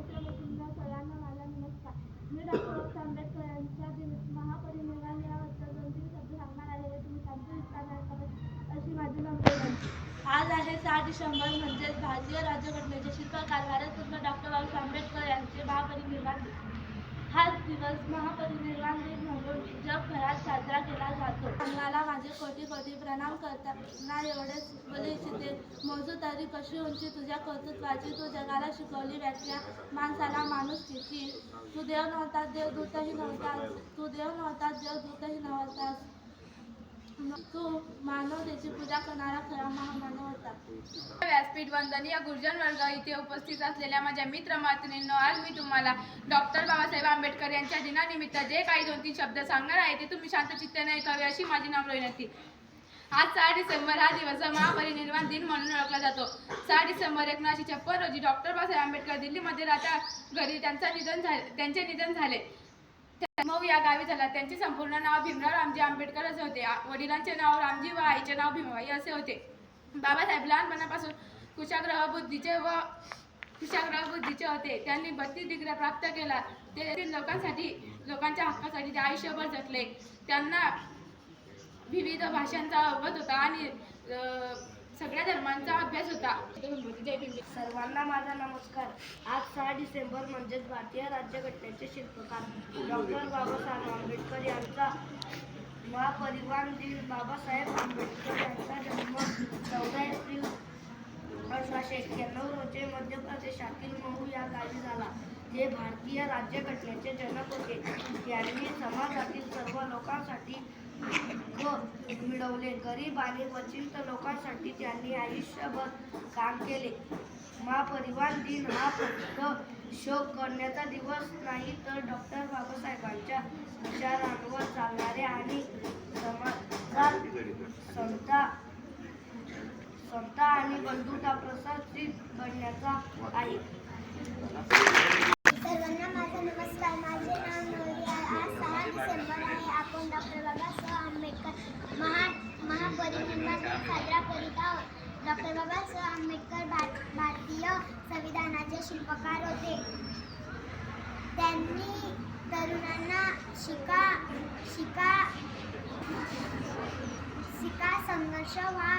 मित्रमैत्रिणींना सगळ्यांना माझा नमस्कार. मी डॉक्टर बाबासाहेब आंबेडकर यांच्या दिन महापरिनिर्वाण याबद्दल दोन तीन शब्द सांगणार आहे तुम्ही शांत विचार अशी माझी नम्र आज आहे सहा डिसेंबर म्हणजेच भारतीय राज्यघटनेचे शिल्पकार भारतरत्न डॉक्टर बाबासाहेब आंबेडकर यांचे महापरिनिर्वाण दिन. हाच दिवस महापरिनिर्वाण दिन म्हणून जगभरात साजरा केला जातो. म्हणजे अंगाला माझे कोटी कोटी प्रणाम करताना एवढेच बोलू इच्छिते मोजू तरी कशी उंची? तुझ्या कर्तृत्वाची तू जगाला शिकवली व्याख्या. माणसाला माणूस किती? तू देव नव्हता देव दूतही नव्हतास. तू देव नव्हता देव दूतही नव्हतास. मानवतेची पूजा करणारा खरा महामानव होता. व्यासपीठ वंदनीय गुरुजन वर्ग इथे उपस्थित असलेल्या माझ्या मित्र मैत्रिणींनो आज मी तुम्हाला डॉक्टर बाबासाहेब आंबेडकर यांच्या दिनानिमित्त जे काही दोन तीन शब्द सांगणार आहे ते तुम्ही शांतचित्ताने ऐकावे अशी माझी नम्र विनंती. आज सहा डिसेंबर हा दिवस महापरिनिर्वाण दिन म्हणून ओळखला जातो. सहा डिसेंबर एकोणीसशे छप्पन रोजी डॉक्टर बाबासाहेब आंबेडकर दिल्लीमध्ये राहता घरी त्यांचा निधन झाले त्यांचे निधन झाले. मऊ या गावी झाला. त्यांचे संपूर्ण नाव भीमराव रामजी आंबेडकर असे होते. वडिलांचे नाव रामजी व आईचे नाव भीमाबाई असे होते. बाबासाहेब लहानपणापासून कुशाग्रह बुद्धीचे व कुशाग्रह बुद्धीचे होते. त्यांनी बत्तीस डिग्र्या प्राप्त केला. ते लोकांसाठी लोकांच्या हक्कासाठी ते आयुष्यभर जगले. त्यांना विविध भाषांचा अवगत होता आणि सगळ्या धर्मांचा अभ्यास होता. सर्वांना माझा नमस्कार. आज सहा डिसेंबर म्हणजेच भारतीय राज्यघटनेचे शिल्पकार डॉक्टर बाबासाहेब आंबेडकर यांचा महापरिवार दिन. बाबासाहेब आंबेडकर यांचा जन्म चौदा एप्रिल अठराशे एक्क्याण्णव रोजी मध्य प्रदेशातील महू या गावी झाला. हे भारतीय राज्यघटनेचे जनक होते त्यांनी समाजातील सर्व लोकांसाठी व मिळवले. गरीब आणि वंचित लोकांसाठी त्यांनी आयुष्यभर काम केले. महापरिवार दिन हा फक्त शोक करण्याचा दिवस नाही तर डॉक्टर बाबासाहेबांच्या विचारांवर चालणारे आणि समाजात समता समता आणि बंधुता प्रसारित करण्याचा आहे. सर्वांना माझा नमस्कार. माझे नाव नवरी आज सहा डिसेंबर आहे. आपण डॉक्टर बाबासाहेब आंबेडकर महा महापरिनिर्वाण दिन साजरा करीत आहोत. डॉक्टर बाबासाहेब आंबेडकर भार भारतीय संविधानाचे शिल्पकार होते. त्यांनी तरुणांना शिका शिका शिका संघर्ष व्हा